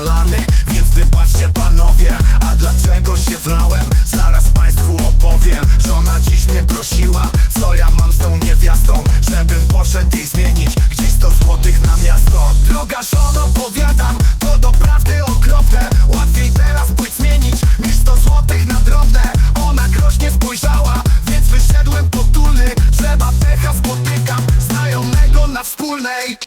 zalany Więc wybaczcie panowie, a dlaczego się wlałem? Zaraz państwu opowiem. Żona dziś mnie prosiła, co ja mam z tą niewiastą? Żebym poszedł jej zmienić, gdzieś 100 złotych na miasto. Droga żono, powiadam, to doprawdy okropne. Łatwiej teraz płyć zmienić, niż 100 złotych na drobne. Ona groźnie spojrzała, więc wyszedłem potulny Trzeba pecha spotykam, znajomego na wspólnej.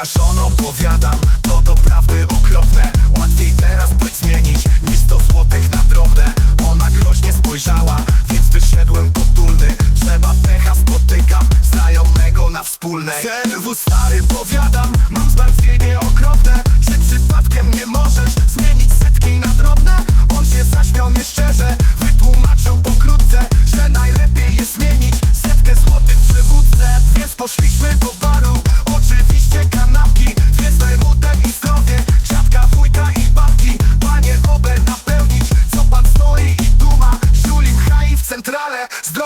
Skaszono powiadam, to doprawdy okropne. Łatwiej teraz płeć zmienić, niż do złotych na drobne. Ona groźnie spojrzała, więc wyszedłem potulny Trzeba pecha spotykam, znajomego na wspólnej. Serwu stary powiadam, mam zmartwienie okropne.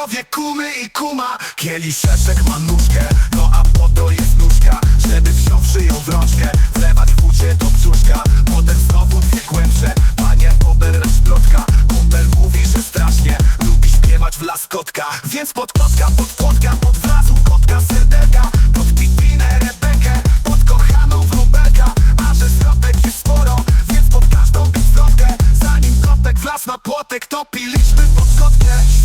Zdrowie kumy i kuma. Kieliszeczek ma nóżkę No a po to jest nóżka. Żeby wziąwszy ją w rączkę Wlewać włócie do brzuszka. Potem znowu dwie głębsze Panie Ober plotka. Kumpel mówi, że strasznie Lubi śpiewać w laskotka Więc pod kotka, pod płotka Pod wrazu kotka serdelka. Pod pipinę rebekę Pod kochaną wróbelka. A że zwrotek jest sporo Więc pod każdą zwrotkę Zanim kotek wlazł na płotek To piliśmy pod kotkę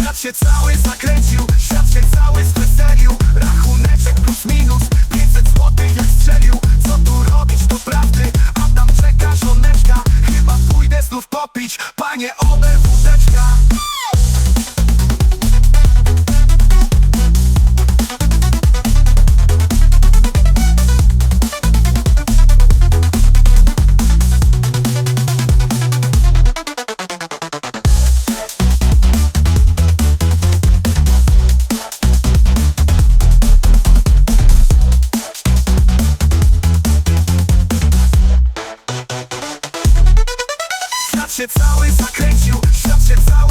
Świat się cały zakręcił Świat się cały zweselił Rachuneczek plus minus 500 złotych jak strzelił. Co tu robić to prawdy. A tam czeka żoneczka Chyba pójdę znów popić się cały zakręcił Świat się cały